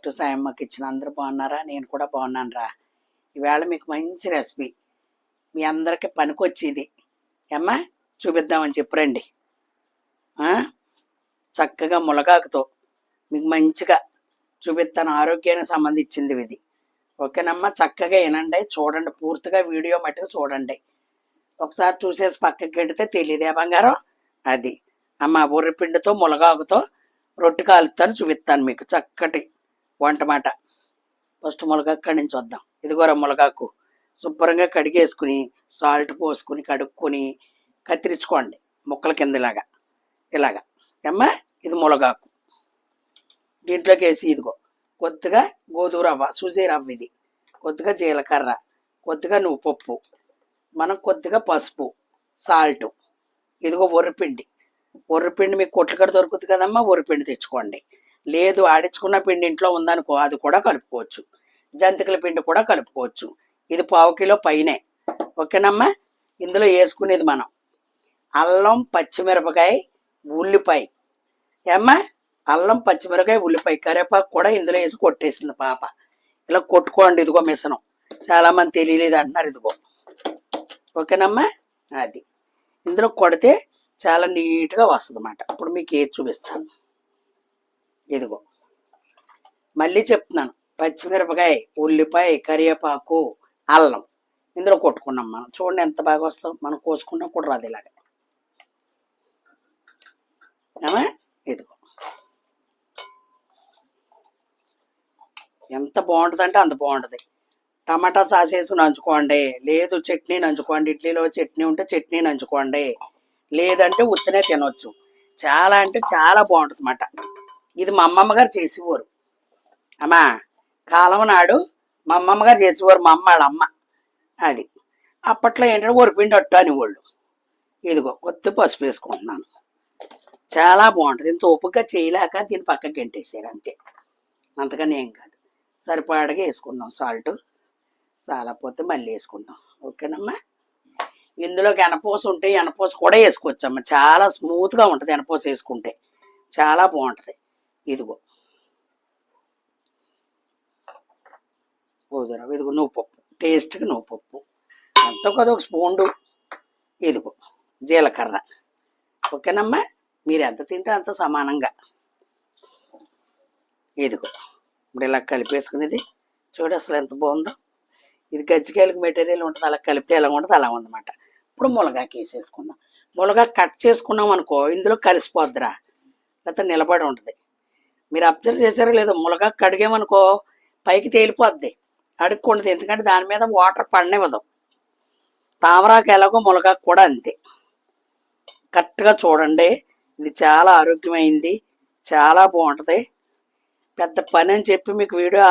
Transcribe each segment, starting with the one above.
Back to Sayamma అందరూ బాగున్నారా? నేను కూడా బాగున్నాను రా ఈవేళ మీకు మంచి రెసిపీ. మీ అందరికి పనికొచ్చేది. ఏమ్మా? చూపిద్దామని చెప్పు రండి. చక్కగా ములగాకుతో మీకు మంచిగా చూపిస్తాను. ఆరోగ్యానికి సంబంధించింది ఇది. ఓకేనమ్మా? చక్కగా వినండి. చూడండి. పూర్తిగా వీడియో మట్టుకు చూడండి. ఒకసారి చూసేసి పక్కకి గెడితే తెలియదే బంగారం? అది. అమ్మ ఉర్రిపిండితో ములగాకుతో రొట్టె కాలుతాను చూపిస్తాను మీకు. చక్కటి వంట మాట. ఫస్ట్ ములగాకు కాడి నుంచి వద్దాం. ఇదిగోరా ములగాకు శుభ్రంగా కడిగేసుకుని సాల్ట్ పోసుకుని కడుక్కొని కత్తిరించుకోండి. ముక్కల కింద ఇలాగా. ఇలాగా. ఏమ్మా? ఇది ములగాకు దీంట్లోకి వేసి ఇదిగో. కొద్దిగా గోధుమ రవ్వ. సుజీ రవ్వ ఇది. కొద్దిగా జీలకర్ర. కొద్దిగా నువ్వు పప్పు. మనం కొద్దిగా పసుపు సాల్ట్. ఇదిగో వరిపిండి. వరిపిండి మీకు కొట్లకడ దొరుకుతుంది కదమ్మా? వరిపిండి తెచ్చుకోండి. లేదు ఆడించుకున్న పిండి ఇంట్లో ఉందనుకో అది కూడా కలుపుకోవచ్చు. జంతికల పిండి కూడా కలుపుకోవచ్చు. ఇది పావు కిలో పైనే. ఓకేనమ్మా? ఇందులో వేసుకునేది మనం. అల్లం పచ్చిమిరపకాయ ఉల్లిపాయ. ఏమ్మా? అల్లం పచ్చిమిరపకాయ ఉల్లిపాయ కరివేపాకు కూడా ఇందులో వేసి కొట్టేసింది పాప. ఇలా కొట్టుకోండి ఇదిగో మిసనం చాలామంది తెలియలేదు అంటున్నారు ఇదిగో. ఓకేనమ్మా? అది. ఇందులో కొడితే చాలా నీట్గా వస్తుంది అన్నమాట ఇప్పుడు మీకు ఏది చూపిస్తాను. ఇదిగో. మళ్ళీ చెప్తున్నాను. పచ్చిమిరపకాయ ఉల్లిపాయ కరివేపాకు అల్లం. ఇందులో కొట్టుకున్నాం మనం. చూడండి ఎంత బాగా వస్తాం. మనం కోసుకున్నా కూడా రాదు ఇలాగ. ఇదిగో. ఎంత బాగుంటుంది అంటే అంత బాగుంటుంది. టమాటా సాస్ వేసి నంచుకోండి. లేదు చట్నీ నంచుకోండి. ఇడ్లీలో చట్నీ ఉంటే చట్నీ నంచుకోండి. లేదంటే ఉత్తనే తినొచ్చు. చాలా అంటే చాలా బాగుంటుంది అన్నమాట ఇది మా అమ్మమ్మ గారు చేసేవారు. అమ్మా కాలం నాడు మా అమ్మమ్మ గారు చేసేవారు మా అమ్మ వాళ్ళ అమ్మ. అది. అప్పట్లో ఏంటంటే ఒరిపిండి అట్టు అనేవాళ్ళు. ఇదిగో కొత్త పసుపు వేసుకుంటున్నాను. చాలా బాగుంటుంది. ఇంత ఓపికగా చేయలేక దీని పక్కకి గంటేసారు అంతే. అంతకని ఏం కాదు. సరిపడగా వేసుకుందాం సాల్ట్ చాలపోతే మళ్ళీ వేసుకుందాం. ఓకేనమ్మా? ఇందులోకి ఎనపోస ఉంటే ఎనపోస కూడా వేసుకోవచ్చమ్మా. చాలా స్మూత్గా ఉంటుంది ఎనపోస వేసుకుంటే. చాలా బాగుంటుంది. ఇదిగో. గోధుమ ఇదిగో నువ్వు పప్పు టేస్ట్కి నువ్వు పప్పు ఎంతో కదా ఒక స్పూండు ఇదిగో జీలకర్ర. ఓకేనమ్మా? మీరు ఎంత తింటే అంత సమానంగా. ఇదిగో ఇప్పుడు ఇలా కలిపేసుకునేది చూడు అసలు ఎంత బాగుందో. ఇది గజ్జికాయలకు మెటీరియల్ ఉంటుంది అలా కలిపితే ఎలా ఉంటుంది అలా ఉందన్నమాట. ఇప్పుడు మునగాకి వేసేసుకుందాం. మునగా కట్ చేసుకున్నాం అనుకో ఇందులో కలిసిపోద్దిరా. లేకపోతే నిలబడి ఉంటుంది. మీరు అబ్జర్వ్ చేశారో లేదో ములగా కడిగామనుకో పైకి తేలిపోద్ది. అడుక్కుండదు ఎందుకంటే దాని మీద వాటర్ పడనివ్వదు. తామరాకు ఎలాగో ములగాకు కూడా అంతే. కరెక్ట్గా చూడండి. ఇది చాలా ఆరోగ్యమైంది. చాలా బాగుంటుంది. పెద్ద పని అని చెప్పి మీకు వీడియో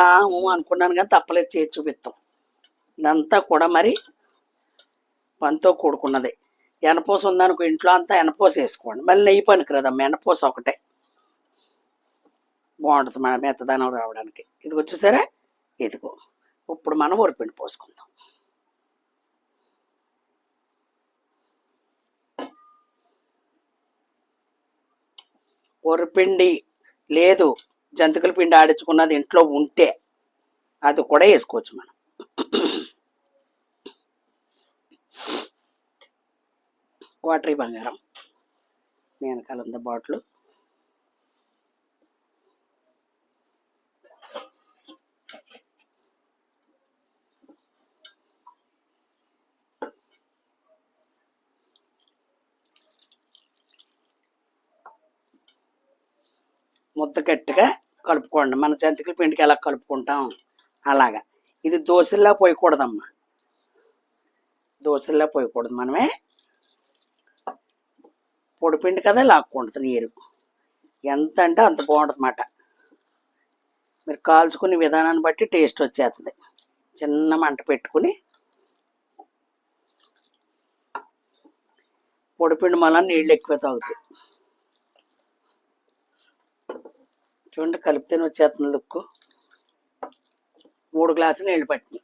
అనుకున్నాను కానీ తప్పలేదు. చేసి చూపిస్తాం. ఇదంతా కూడా మరి పనితో కూడుకున్నది. ఎనపోస ఉందనుకో ఇంట్లో అంతా ఎనపోస వేసుకోండి మళ్ళీ నెయ్యి పనికి రాదమ్మా ఎనపోస ఒకటే. బాగుంటుంది మన మెత్తదనం రావడానికి. ఇదిగో చూసారా? ఇదిగో. ఇప్పుడు మనం ఉరిపిండి పోసుకుందాం. ఉరిపిండి లేదు. జంతికల పిండి ఆడించుకున్నది ఇంట్లో ఉంటే అది కూడా వేసుకోవచ్చు మనం. వాటర్ బంగారం. వెనకాల ఉంది బాటిల్. ముద్ద గట్టిగా కలుపుకోండి. మన జంతికల పిండికి ఎలా కలుపుకుంటాం? అలాగా. ఇది దోశల్లా పోయకూడదమ్మా. దోశల్లా పోయకూడదు. మనమే పొడిపిండి కదా లాక్కుంటుంది నీరు. ఎంత అంటే అంత బాగుంటుందన్నమాట. మీరు కాల్చుకునే విధానాన్ని బట్టి టేస్ట్ వచ్చేస్తుంది. చిన్న మంట పెట్టుకుని పొడిపిండి మళ్ళీ నీళ్ళు ఎక్కువ తాగుతాయి. చూడండి కలిపితేనే వచ్చేస్తుంది లుక్కు మూడు గ్లాసులు నీళ్ళు పట్టింది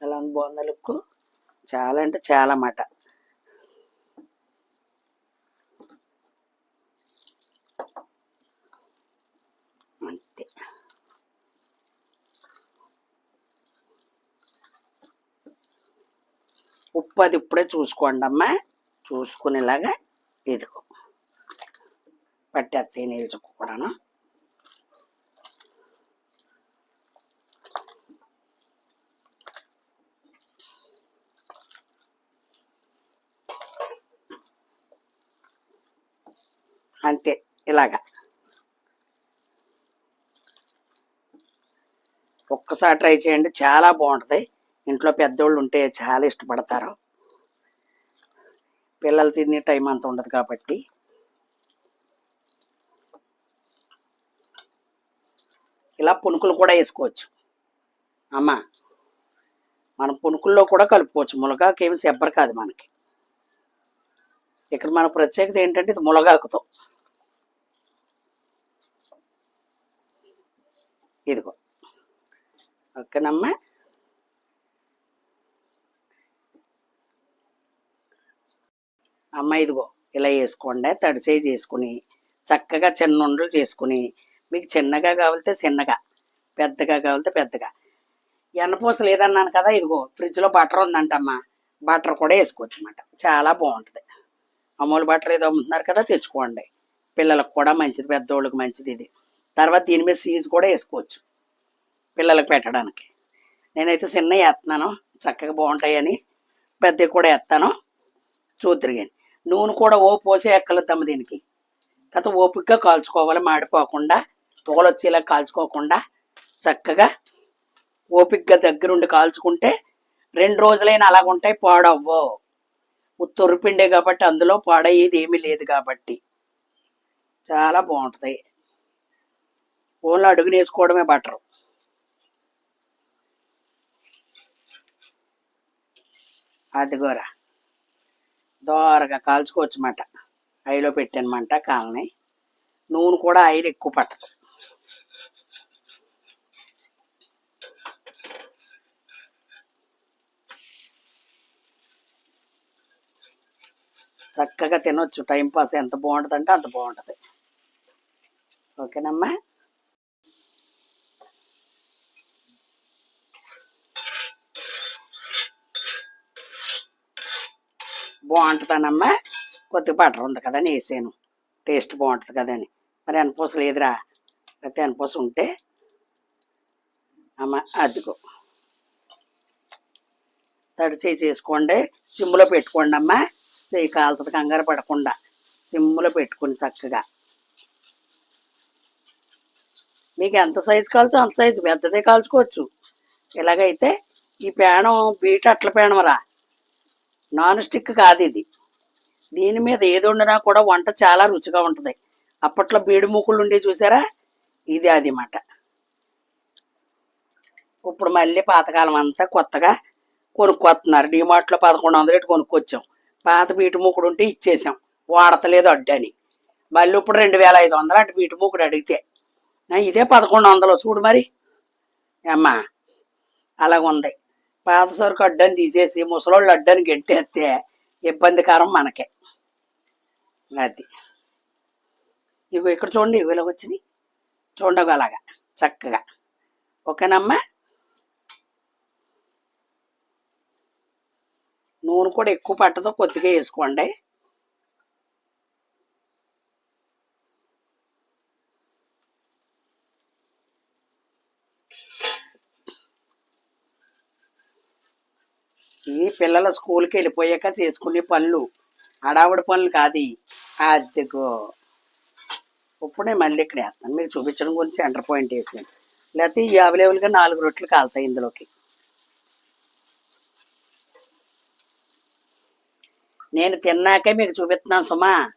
చాలా బాగుంది లుక్కు చాలా అంటే చాలా మాట అంతే. ఉప్పు అది ఇప్పుడే చూసుకోండి అమ్మా. చూసుకునేలాగా ఇదిగో. పట్టేస్తే నీళ్ళు కూడాను. అంతే ఇలాగా. ఒక్కసారి ట్రై చేయండి చాలా బాగుంటుంది. ఇంట్లో పెద్దోళ్ళు ఉంటే చాలా ఇష్టపడతారు. పిల్లలు తినే టైం అంత ఉండదు కాబట్టి. ఇలా పునుకులు కూడా వేసుకోవచ్చు. అమ్మ మనం పునుకుల్లో కూడా కలుపుకోవచ్చు. మునగాకు ఏమి సెబ్బరు కాదు మనకి. ఇక్కడ మన ప్రత్యేకత ఏంటంటే ఇది మునగాకుతో. ఇదిగో. ఓకేనమ్మా. అమ్మ ఇదిగో ఇలా వేసుకోండి తడిసేయి చేసుకుని చక్కగా చిన్న ఉండలు చేసుకుని మీకు చిన్నగా కావాలితే చిన్నగా పెద్దగా కావాలితే పెద్దగా. ఎన్నపూస లేదన్నాను కదా ఇదిగో ఫ్రిడ్జ్లో బటర్ ఉందంటమ్మా బటర్ కూడా వేసుకోవచ్చు అన్నమాట చాలా బాగుంటుంది. అమూల్ బటర్ ఏదో అమ్ముతున్నారు కదా తెచ్చుకోండి. పిల్లలకు కూడా మంచిది పెద్దోళ్ళకి మంచిది ఇది. తర్వాత దీని మీద సీజ్ కూడా వేసుకోవచ్చు పిల్లలకు పెట్టడానికి. నేనైతే చిన్న వేస్తున్నాను చక్కగా బాగుంటాయని పెద్దవి కూడా వేస్తాను. చూద్దరు కానీ. నూనె కూడా ఓ పోసే ఎక్కలొద్దమ్మ దీనికి. కథ ఓపికగా కాల్చుకోవాలి మాడిపోకుండా తోలొచ్చేలా కాల్చుకోకుండా చక్కగా ఓపికగా దగ్గరుండి కాల్చుకుంటే రెండు రోజులైనా అలాగుంటాయి పాడవ్వు. ఉత్తొర్రు పిండే కాబట్టి అందులో పాడయ్యేది ఏమీ లేదు కాబట్టి. చాలా బాగుంటుంది. ఓన్లో అడుగునేసుకోవడమే వేసుకోవడమే బట్టరు అదిగోరా. దోరగా కాల్చుకోవచ్చు మాట ఐలో పెట్టానమాట కాలని. నూనె కూడా ఆయిల్ ఎక్కువ పట్టదు. చక్కగా తినొచ్చు. టైంపాస్ ఎంత బాగుంటుంది అంటే అంత బాగుంటుంది. ఓకేనమ్మా? బాగుంటుందనమ్మా. కొద్దిగా బటర్ ఉంది కదా అని వేసాను. టేస్ట్ బాగుంటుంది కదా అని. మరి అనపూస లేదురా? అయితే అనపూస ఉంటే అమ్మ అదిగో. తడి చేయి చేసుకోండి. సిమ్లో పెట్టుకోండి అమ్మా. చేయి కాలుతుంది కంగారు పడకుండా. సిమ్లో పెట్టుకుని చక్కగా. మీకు ఎంత సైజు కాల్చో అంత సైజు పెద్దదే కాల్చుకోవచ్చు. ఇలాగైతే ఈ పేణం బీట అట్ల పేణమరా నాన్ స్టిక్ కాదు ఇది. దీని మీద ఏది వండినా కూడా వంట చాలా రుచిగా ఉంటుంది. అప్పట్లో బీడు మూకుళ్ళు ఉండే చూసారా? ఇది అది మాట. ఇప్పుడు మళ్ళీ పాతకాలం అంతా కొత్తగా కొనుక్కొస్తున్నారు. డిమార్ట్లో పదకొండు వందలు ఇటు కొనుక్కొచ్చాం. పాత బీటు మూకుడు ఉంటే ఇచ్చేసాం. వాడతలేదు అడ్డని మళ్ళీ ఇప్పుడు రెండు వేల ఐదు వందలు అటు బీటు మూకుడు అడిగితే. ఇదే పదకొండు వందలు. చూడు మరి. అమ్మా అలాగుంది. పాత సరుకు అడ్డని తీసేసి ముసలోళ్ళు అడ్డని గెట్టేస్తే ఇబ్బందికరం మనకే. అది. ఇగో ఇక్కడ చూడండి ఇవి ఇలాగ వచ్చినాయి చూడగా అలాగా చక్కగా. ఓకేనమ్మా? నూనె కూడా ఎక్కువ పట్టదు కొద్దిగా వేసుకోండి ఈ పిల్లల స్కూల్కి వెళ్ళిపోయాక చేసుకునే పనులు. హడావుడి పనులు కాదు ఇయి. అద్దెకో ఇప్పుడే మళ్ళీ ఇక్కడ వేస్తాను. మీరు చూపించడం గురించి ఎంటర్ పాయింట్ వేసాను లేకపోతే ఈ అవైలబుల్గా నాలుగు రొట్టెలు కాలుతాయి ఇందులోకి. నేను తిన్నాకే మీకు చూపిస్తున్నాను సుమా.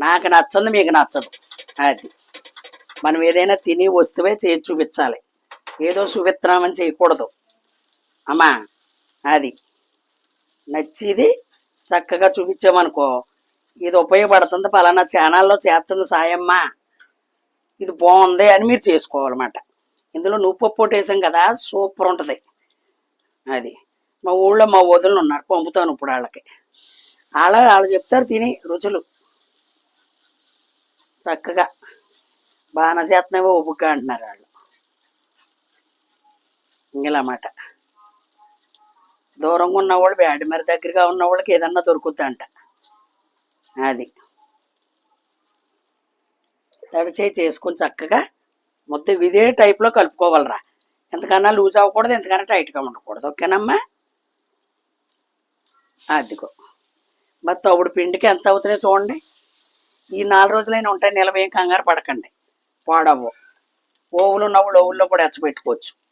నాకు నచ్చదు మీకు నచ్చదు. అది. మనం ఏదైనా తిని వస్తువే చేసి చూపించాలి. ఏదో చూపిస్తున్నామని చేయకూడదు. అమ్మా. అది. నచ్చిది. చక్కగా చూపించామనుకో. ఇది ఉపయోగపడుతుంది. పలానా ఛానల్లో చేస్తుంది సాయమ్మా. ఇది బాగుంది అని మీరు చేసుకోవాలన్నమాట. ఇందులో నువ్వు పప్పు ఒకటి వేసాం కదా సూపర్ ఉంటుంది. అది. మా ఊళ్ళో మా వదులు ఉన్నారు. పంపుతాను ఇప్పుడు వాళ్ళకి. వాళ్ళ వాళ్ళు చెప్తారు తిని రుచులు. చక్కగా. బాగా చేస్తున్నావో ఉబ్బుగా అంటున్నారు వాళ్ళు. ఇంకలన్నమాట దూరంగా ఉన్నవాళ్ళు బ్యాడ్ దగ్గరగా ఉన్న వాళ్ళకి ఏదన్నా దొరుకుతుందంట. అది. తడిచేయి చేసుకొని చక్కగా మొత్తం ఇదే టైప్లో కలుపుకోవాలరా. ఎంతకన్నా లూజ్ అవ్వకూడదు ఎంతకన్నా టైట్గా ఉండకూడదు. ఓకేనమ్మా? అదిగో. మరి తవుడు పిండికి ఎంత అవుతున్నాయి చూడండి. ఈ నాలుగు రోజులైనా ఉంటాయి నిలవేం కంగారు పడకండి. పాడవ్వు. ఓవులు ఉన్నవాళ్ళు ఓవుల్లో కూడా ఎచ్చబెట్టుకోవచ్చు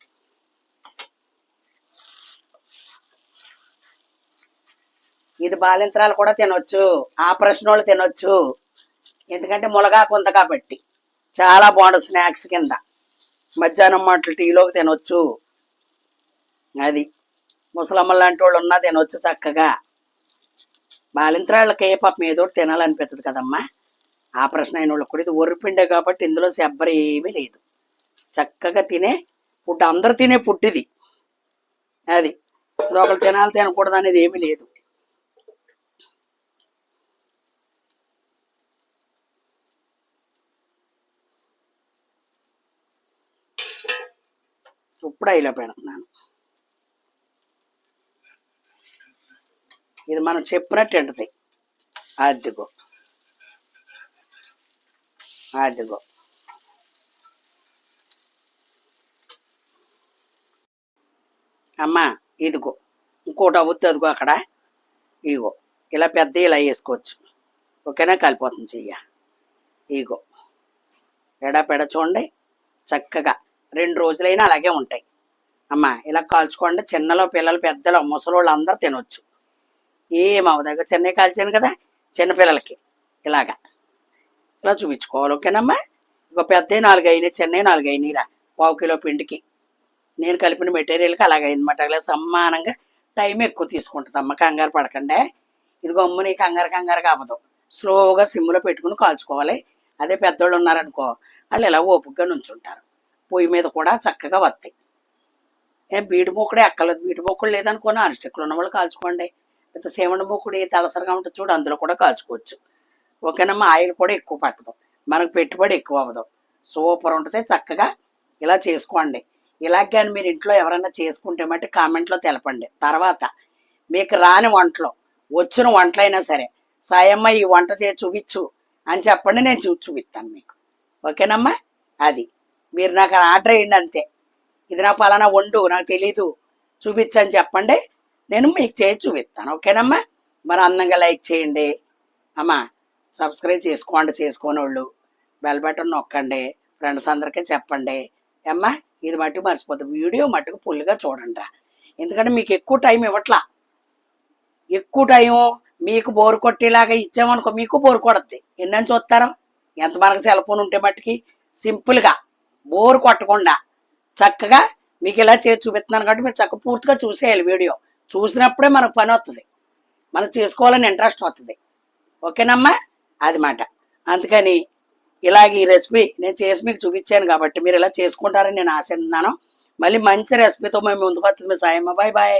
ఇది బాలింతరాలు కూడా తినొచ్చు. ఆపరేషన్ వాళ్ళు తినొచ్చు. ఎందుకంటే ములగాకు ఉంది కాబట్టి. చాలా బాగుంటుంది స్నాక్స్ కింద. మధ్యాహ్నం మాటలు టీలోకి తినొచ్చు. అది ముసలమ్మ లాంటి వాళ్ళు ఉన్నా తినొచ్చు చక్కగా. బాలింతరాళ్ళకి ఏ పాపం ఏదో తినాలనిపిస్తుంది కదమ్మా. ఆపరేషన్ అయిన వాళ్ళకి కూడా ఇది ఒర్రిపిండే కాబట్టి ఇందులో శబ్బరి ఏమీ లేదు. చక్కగా తినే ఫుడ్ అందరు తినే ఫుడ్ ఇది. అది ఒకళ్ళు ఒకరు తినాలి తినకూడదు అనేది ఏమీ లేదు. ఇప్పుడు ఇలా పెడుతున్నాను ఇది మనం చెప్పినట్టు ఉంటుంది అదిగో. అదిగో. అమ్మా ఇదిగో. ఇంకోటి అవుతుంది అదిగో అక్కడ. ఇగో ఇలా పెద్ద ఇలా వేసుకోవచ్చు. ఓకేనా? కలిపోతుంది చెయ్య. ఇగో ఎడా పెడ చూడండి. చక్కగా. రెండు రోజులైనా అలాగే ఉంటాయి. అమ్మా ఇలా కాల్చుకోండి. చిన్నలో పిల్లలు పెద్దలు ముసలోళ్ళు అందరూ తినొచ్చు. ఏం చిన్న కాల్చాను కదా చిన్నపిల్లలకి ఇలాగా. ఇలా చూపించుకోవాలి ఓకేనమ్మా? ఒక పెద్ద నాలుగు అయినాయి చిన్న నాలుగు అయినాయి రా పావు కిలో పిండికి. నేను కలిపిన మెటీరియల్కి అలాగైందన్నమాట అలా సమానంగా టైం ఎక్కువ తీసుకుంటుంది అమ్మ కంగారు పడకండి. ఇది గమ్ముని కంగారు కంగారు కావదు స్లోగా సిమ్లో పెట్టుకుని కాల్చుకోవాలి. అదే పెద్దోళ్ళు ఉన్నారనుకో వాళ్ళు ఇలా ఓపుగ్గా నుంచుంటారు. పొయ్యి మీద కూడా చక్కగా వస్తాయి ఏం బీడి మూకుడే అక్కర్లేదు. బీడి మూకుడు లేదనుకోని? నాన్ ఉన్న వాళ్ళు కాల్చుకోండి. లేకపోతే సేవణ మూకుడి తలసరిగా ఉంటుంది చూడు అందులో కూడా కాల్చుకోవచ్చు. ఓకేనమ్మా ఆయిల్ కూడా ఎక్కువ పట్టదు. మనకు పెట్టుబడి ఎక్కువ అవ్వదు. సూపర్ ఉంటుంది. చక్కగా ఇలా చేసుకోండి. ఇలాగ కానీ మీరు ఇంట్లో ఎవరైనా చేసుకుంటే మట్టి కామెంట్లో తెలపండి. తర్వాత మీకు రాని వంటలు వచ్చిన వంటలైనా సరే సాయమ్మ ఈ వంట చే చూపించు అని చెప్పండి నేను చూ చూపిస్తాను మీకు. ఓకేనమ్మా? అది. మీరు నాకు ఆర్డర్ వేయండి అంతే. ఇది నా పలానా వండు నాకు తెలీదు. చూపించని చెప్పండి. నేను మీకు చేసి చూపిస్తాను. ఓకేనమ్మా? మరి అందంగా లైక్ చేయండి. అమ్మా సబ్స్క్రైబ్ చేసుకోండి చేసుకోని వాళ్ళు బెల్ బటన్ నొక్కండి. ఫ్రెండ్స్ అందరికీ చెప్పండి. అమ్మా ఇది మట్టుకు మర్చిపోతుంది వీడియో మట్టుకు ఫుల్గా చూడండి రా. ఎందుకంటే మీకు ఎక్కువ టైం ఇవ్వట్లా. ఎక్కువ టైం మీకు బోరు కొట్టేలాగా ఇచ్చామనుకో మీకు బోరు కొడద్ది. ఎన్నని చూస్తారు? ఎంత మనకు సెల్ ఫోన్ ఉంటే మట్టుకి సింపుల్గా. బోరు కొట్టకుండా చక్కగా మీకు ఇలా చేసి చూపిస్తున్నాను కాబట్టి మీరు చక్కగా పూర్తిగా చూసేయాలి వీడియో. చూసినప్పుడే మనకు పని వస్తుంది మనం చేసుకోవాలని ఇంట్రెస్ట్ వస్తుంది ఓకేనమ్మా? అది మాట. అందుకని ఇలాగ ఈ రెసిపీ నేను చేసి మీకు చూపించాను కాబట్టి మీరు ఇలా చేసుకుంటారని నేను ఆశిస్తున్నాను. మళ్ళీ మంచి రెసిపీతో మేము ముందుకు వస్తుంది మీ సాయమ్మ. Bye bye